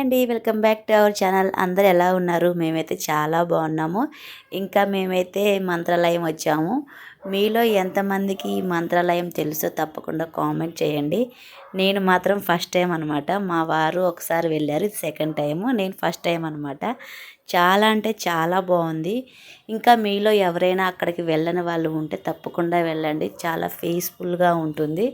అండి. Welcome back to our channel. అందరు ఎలా ఉన్నారు? మేమైతే చాలా బాగున్నాము. ఇంకా మేమైతే మంత్రాలయం వచ్చాము. మీలో ఎంతమందికి మంత్రాలయం తెలుసో తప్పకుండా కామెంట్ చేయండి. నేను మాత్రం ఫస్ట్ టైం అనమాట మా వారు ఒకసారి వెళ్ళారు. ఇది సెకండ్ టైము. నేను ఫస్ట్ టైం అనమాట చాలా అంటే చాలా బాగుంది. ఇంకా మీలో ఎవరైనా అక్కడికి వెళ్ళని వాళ్ళు ఉంటే తప్పకుండా వెళ్ళండి. చాలా పీస్ఫుల్గా ఉంటుంది.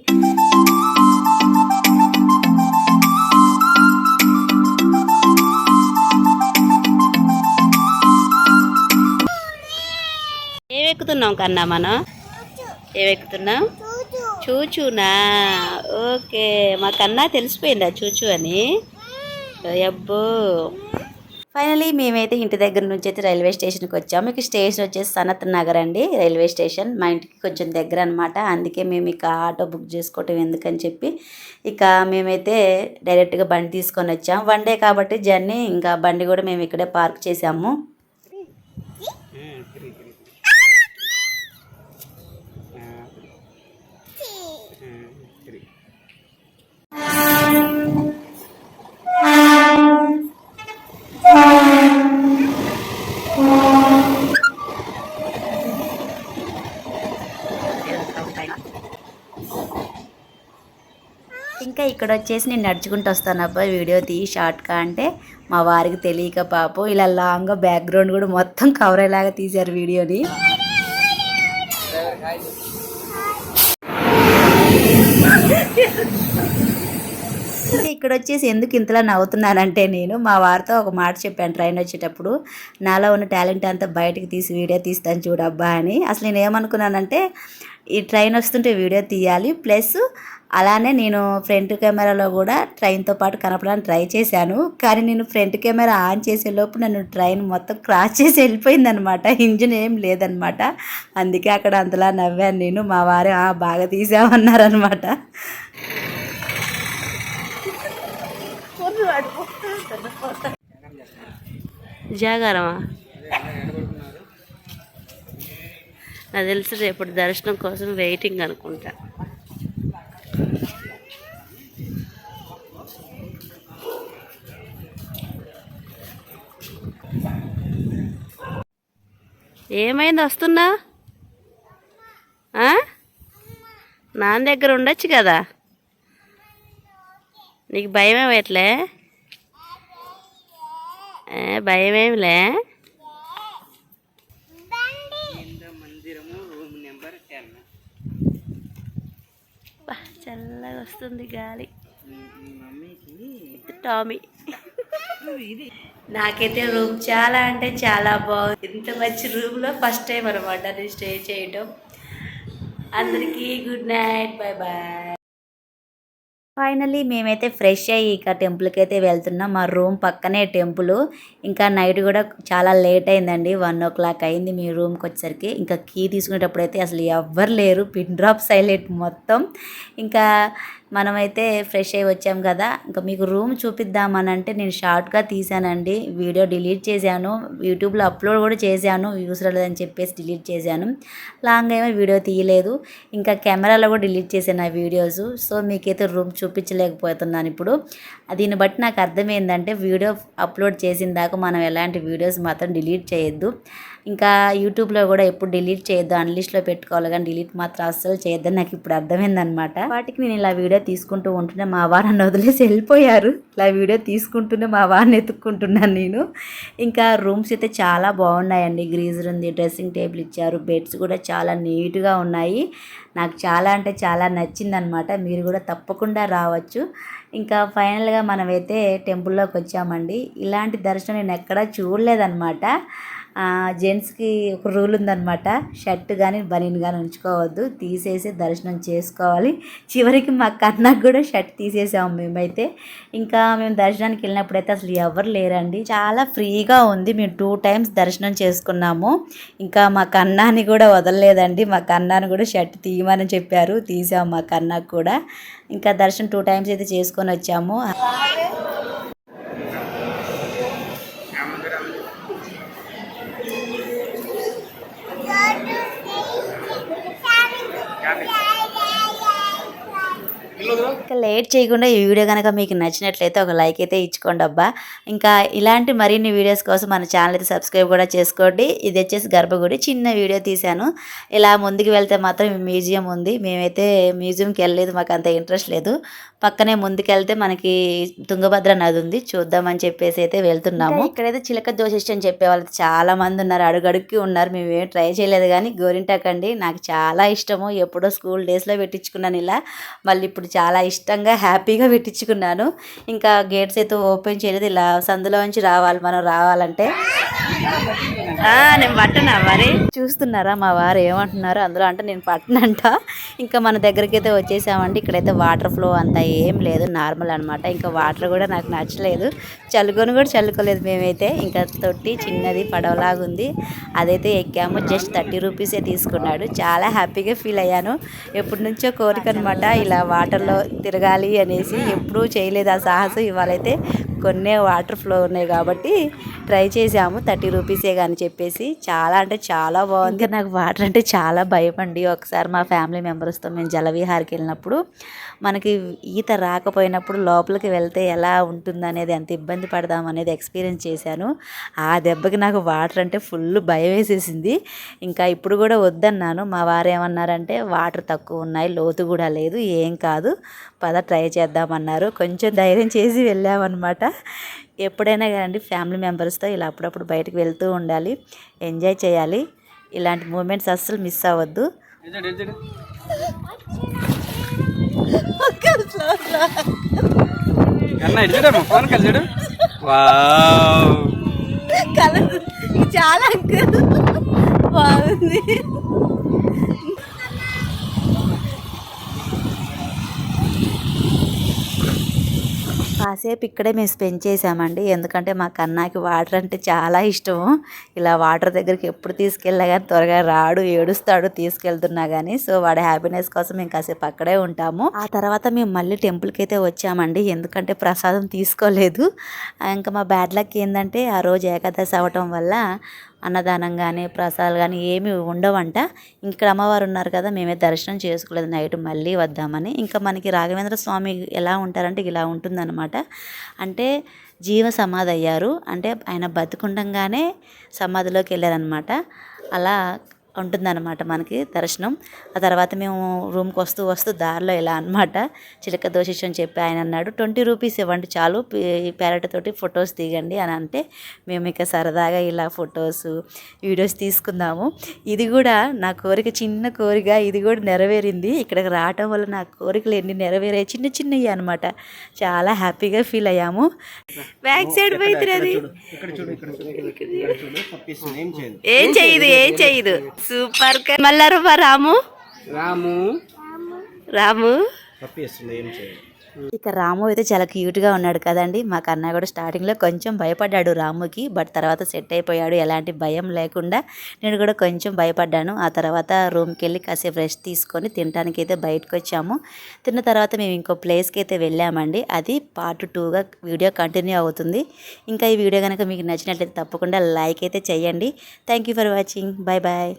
ఎక్కుతున్నాం కన్నా మనం? ఏవెక్కుతున్నాం చూచూనా? ఓకే. మా కన్నా తెలిసిపోయిందా చూచు అని? అబ్బో ఫైనలీ మేమైతే ఇంటి దగ్గర నుంచి అయితే రైల్వే స్టేషన్కి వచ్చాము ఇక స్టేషన్ వచ్చేసి సనత్ నగర్ అండి రైల్వే స్టేషన్. మా ఇంటికి కొంచెం దగ్గర అనమాట అందుకే మేము ఇక ఆటో బుక్ చేసుకోవటం ఎందుకని చెప్పి ఇక మేమైతే డైరెక్ట్గా బండి తీసుకొని వచ్చాము వన్ డే కాబట్టి జర్నీ ఇంకా బండి కూడా మేము ఇక్కడే పార్క్ చేసాము. ఇక్కడ వచ్చేసి నేను నడుచుకుంటూ వస్తాను. అబ్బాయి వీడియో తీ షార్ట్గా అంటే మా వారికి తెలియక పాపం. ఇలా లాంగ్గా బ్యాక్గ్రౌండ్ కూడా మొత్తం కవర్ అయ్యేలాగా తీశారు వీడియోని. ఇక్కడ వచ్చేసి ఎందుకు ఇంతలా నవ్వుతున్నానంటే నేను మా వారితో ఒక మాట చెప్పాను ట్రైన్ వచ్చేటప్పుడు. నాలో ఉన్న టాలెంట్ అంతా బయటకు తీసి వీడియో తీస్తాను చూడబ్బా అని. అసలు నేను ఏమనుకున్నానంటే ఈ ట్రైన్ వస్తుంటే వీడియో తీయాలి. ప్లస్ అలానే నేను ఫ్రంట్ కెమెరాలో కూడా ట్రైన్తో పాటు కనపడానికి ట్రై చేశాను. కానీ నేను ఫ్రంట్ కెమెరా ఆన్ చేసే లోపు నన్ను ట్రైన్ మొత్తం క్రాస్ చేసి వెళ్ళిపోయిందనమాట. ఇంజిన్ ఏం లేదనమాట. అందుకే అక్కడ అంతలా నవ్వాను నేను. మా వారు "ఆ, బాగా తీసామన్నారనమాట జాగారమా నాకు తెలిసి రేపటి దర్శనం కోసం వెయిటింగ్ అనుకుంటా. ఏమైంది వస్తున్నా? నాన్న దగ్గర ఉండొచ్చు కదా? నీకు భయం ఏమట్లే భయం ఏమిలే చల్లగా వస్తుంది గాలి. టామీ. నాకైతే రూమ్ చాలా అంటే చాలా బాగుంది. ఇంత మంచి రూమ్లో ఫస్ట్ టైం అనమాట నేను స్టే చేయటం. అందరికీ good night. Bye bye finally మేమైతే ఫ్రెష్ అయ్యి ఇక టెంపుల్కి అయితే వెళ్తున్నాం. మా రూమ్ పక్కనే టెంపుల్. ఇంకా నైట్ కూడా చాలా లేట్ అయిందండి. వన్ ఓ క్లాక్ అయింది మీ రూమ్కి వచ్చేసరికి. ఇంకా కీ తీసుకునేటప్పుడు అయితే అసలు ఎవ్వరు లేరు. పిన్ డ్రాప్ సైలెంట్ మొత్తం. ఇంకా మనమైతే ఫ్రెష్ అయ్యి వచ్చాం కదా. ఇంకా మీకు రూమ్ చూపిద్దామని అంటే నేను షార్ట్గా తీసానండి వీడియో డిలీట్ చేశాను. యూట్యూబ్లో అప్లోడ్ కూడా చేశాను. వ్యూస్ రాలేదని చెప్పేసి డిలీట్ చేశాను. లాంగ్ ఏమో వీడియో తీయలేదు. ఇంకా కెమెరాలో కూడా డిలీట్ చేశాను ఆ వీడియోస్. సో మీకైతే రూమ్ చూపించలేకపోతున్నాను ఇప్పుడు. దీన్ని బట్టి నాకు అర్థమైందంటే వీడియో అప్లోడ్ చేసిన దాకా మనం ఎలాంటి వీడియోస్ మాత్రం డిలీట్ చేయొద్దు. ఇంకా యూట్యూబ్లో కూడా ఎప్పుడు డిలీట్ చేయొద్దు అన్లిస్ట్లో పెట్టుకోవాలి కానీ డిలీట్ మాత్రం అస్సలు చేయొద్దని నాకు ఇప్పుడు అర్థమైందనమాట వాటికి నేను ఇలా వీడియో తీసుకుంటూ ఉంటుంటే మా వారు నన్ను వదిలేసి వెళ్ళిపోయారు. ఇలా వీడియో తీసుకుంటూనే మా వారిని ఎత్తుక్కుంటున్నాను నేను. ఇంకా రూమ్స్ అయితే చాలా బాగున్నాయండి. గ్రీజర్ ఉంది డ్రెస్సింగ్ టేబుల్ ఇచ్చారు బెడ్స్ కూడా చాలా నీట్గా ఉన్నాయి. నాకు చాలా అంటే చాలా నచ్చిందనమాట మీరు కూడా తప్పకుండా రావచ్చు. ఇంకా ఫైనల్గా మనమైతే టెంపుల్లోకి వచ్చామండి. ఇలాంటి దర్శనం నేను ఎక్కడా చూడలేదన్నమాట. జెంట్స్కి ఒక రూల్ ఉందన్నమాట. షర్ట్ కానీ బనీన్ కానీ ఉంచుకోవద్దు. తీసేసి దర్శనం చేసుకోవాలి. చివరికి మా కన్నకు కూడా షర్ట్ తీసేసాము మేమైతే. ఇంకా మేము దర్శనానికి వెళ్ళినప్పుడైతే అసలు ఎవరు లేరండి. చాలా ఫ్రీగా ఉంది. మేము టూ టైమ్స్ దర్శనం చేసుకున్నాము. ఇంకా మా కన్నాని కూడా వదలలేదండి. మా కన్నాను కూడా షర్ట్ తీయమని చెప్పారు. తీసాము మా కన్నాకు కూడా. ఇంకా దర్శనం టూ టైమ్స్ అయితే చేసుకొని వచ్చాము. ఇంకా లేట్ చేయకుండా ఈ వీడియో కనుక మీకు నచ్చినట్లయితే ఒక లైక్ అయితే ఇచ్చుకోండి అబ్బా. ఇంకా ఇలాంటి మరిన్ని వీడియోస్ కోసం మన ఛానల్ అయితే సబ్స్క్రైబ్ కూడా చేసుకోండి. ఇది వచ్చేసి గర్భగుడి చిన్న వీడియో తీశాను. ఇలా ముందుకు వెళ్తే మాత్రం మ్యూజియం ఉంది. మేమైతే మ్యూజియంకి వెళ్ళలేదు మాకు అంత ఇంట్రెస్ట్ లేదు. పక్కనే ముందుకెళ్తే మనకి తుంగభద్ర నది ఉంది. చూద్దామని చెప్పేసి అయితే వెళ్తున్నాము. ఇక్కడైతే చిలక జోషిష్టి అని చెప్పే వాళ్ళు చాలా మంది ఉన్నారు. అడుగడుక్కి ఉన్నారు. మేము ఏం ట్రై చేయలేదు కానీ గోరింటాకండి నాకు చాలా ఇష్టము. ఎప్పుడో స్కూల్ డేస్లో పెట్టించుకున్నాను ఇలా. మళ్ళీ ఇప్పుడు చాలా ఇష్టంగా హ్యాపీగా పెట్టించుకున్నాను. ఇంకా గేట్స్ అయితే ఓపెన్ చేయలేదు. ఇలా సందులో నుంచి రావాలి మనం రావాలంటే. నేను పట్టనా మరి? చూస్తున్నారా మా వారు ఏమంటున్నారు? అందులో అంటే నేను పట్టనంట. ఇంకా మన దగ్గరికి అయితే వచ్చేసామండి. ఇక్కడైతే వాటర్ ఫ్లో అంతా ఏం లేదు నార్మల్ అనమాట ఇంకా వాటర్ కూడా నాకు నచ్చలేదు. చల్లుకొని కూడా చల్లుకోలేదు మేమైతే. ఇంకా తొట్టి చిన్నది పడవలాగా ఉంది. అదైతే ఎక్కాము. జస్ట్ థర్టీ రూపీసే తీసుకున్నాడు. చాలా హ్యాపీగా ఫీల్ అయ్యాను. ఎప్పటి నుంచో కోరిక అనమాట ఇలా వాటర్లో తిరగాలి అనేసి ఎప్పుడూ చేయలేదు ఆ సాహసం ఇవాళైతే. కొన్నే వాటర్ ఫ్లో ఉన్నాయి కాబట్టి ట్రై చేసాము థర్టీ రూపీసే కానీ చెప్పేసి చాలా అంటే చాలా బాగుంది. నాకు వాటర్ అంటే చాలా భయం అండి. ఒకసారి మా ఫ్యామిలీ మెంబర్స్తో మేము జలవిహార్కి వెళ్ళినప్పుడు మనకి ఈత రాకపోయినప్పుడు లోపలికి వెళ్తే ఎలా ఉంటుంది అనేది ఎంత ఇబ్బంది పడదాం అనేది ఎక్స్పీరియన్స్ చేశాను. ఆ దెబ్బకి నాకు వాటర్ అంటే ఫుల్ భయం వేసేసింది. ఇంకా ఇప్పుడు కూడా వద్దన్నాను. మా వారు ఏమన్నారంటే వాటర్ తక్కువ ఉన్నాయి లోతు కూడా లేదు ఏం కాదు పద ట్రై చేద్దామన్నారు. కొంచెం ధైర్యం చేసి వెళ్ళామన్నమాట. ఎప్పుడైనా కానీ ఫ్యామిలీ మెంబర్స్తో ఇలా అప్పుడప్పుడు బయటకు వెళ్తూ ఉండాలి ఎంజాయ్ చేయాలి. ఇలాంటి మూమెంట్స్ అస్సలు మిస్ అవ్వద్దు. చాలా బాగుంది. కాసేపు ఇక్కడే మేము స్పెండ్ చేసామండి ఎందుకంటే మా కన్నాకి వాటర్ అంటే చాలా ఇష్టం. ఇలా వాటర్ దగ్గరికి ఎప్పుడు తీసుకెళ్ళా కానీ త్వరగా రాడు ఏడుస్తాడు తీసుకెళ్తున్నా కానీ సో వాడి హ్యాపీనెస్ కోసం మేము కాసేపు అక్కడే ఉంటాము. ఆ తర్వాత మేము మళ్ళీ టెంపుల్కి అయితే వచ్చామండి. ఎందుకంటే ప్రసాదం తీసుకోలేదు. ఇంకా మా బ్యాడ్ లక్ ఏంటంటే ఆ రోజు ఏకాదశి అవ్వటం వల్ల అన్నదానం కానీ ప్రసాదాలు కానీ ఏమి ఉండవంట. ఇక్కడ అమ్మవారు ఉన్నారు కదా మేమే దర్శనం చేసుకోలేదు. నైట్ మళ్ళీ వద్దామని. ఇంకా మనకి రాఘవేంద్ర స్వామి ఎలా ఉంటారంటే ఇలా ఉంటుందన్నమాట. అంటే జీవ సమాధి అయ్యారు. అంటే ఆయన బతుకుండగానే సమాధిలోకి వెళ్ళారనమాట అలా ఉంటుందన్నమాట మనకి దర్శనం. ఆ తర్వాత మేము రూమ్కి వస్తూ వస్తూ దారిలో ఇలా అనమాట చిలక దోషిష్ అని చెప్పి ఆయన అన్నాడు ట్వంటీ రూపీస్ ఇవ్వండి చాలు ప్యారెట్ తోటి ఫొటోస్ దిగండి అని అంటే మేము ఇక సరదాగా ఇలా ఫొటోస్ వీడియోస్ తీసుకుందాము ఇది కూడా నా కోరిక చిన్న కోరిక ఇది కూడా నెరవేరింది. ఇక్కడికి రావటం వల్ల నా కోరికలు ఎన్ని నెరవేరాయి చిన్న చిన్నవి అనమాట చాలా హ్యాపీగా ఫీల్ అయ్యాము. బ్యాక్ సైడ్ పోయింది అది ఏం చేయదు ఏం చేయదు. సూపర్ మల్లారవ్వ రాము? రాము. రాము? చేయదు ఇక రాము అయితే చాలా క్యూట్గా ఉన్నాడు కదండి. మా కన్నా కూడా స్టార్టింగ్లో కొంచెం భయపడ్డాడు రాముకి బట్ తర్వాత సెట్ అయిపోయాడు. ఎలాంటి భయం లేకుండా నేను కూడా కొంచెం భయపడ్డాను. ఆ తర్వాత రూమ్కి వెళ్ళి కాసేపు రెస్ట్ తీసుకొని తినడానికి అయితే బయటకు వచ్చాము. తిన్న తర్వాత మేము ఇంకో ప్లేస్కి అయితే వెళ్ళామండి. అది పార్ట్ టూగా వీడియో కంటిన్యూ అవుతుంది. ఇంకా ఈ వీడియో కనుక మీకు నచ్చినట్లయితే తప్పకుండా లైక్ అయితే చేయండి. Thank you for watching bye bye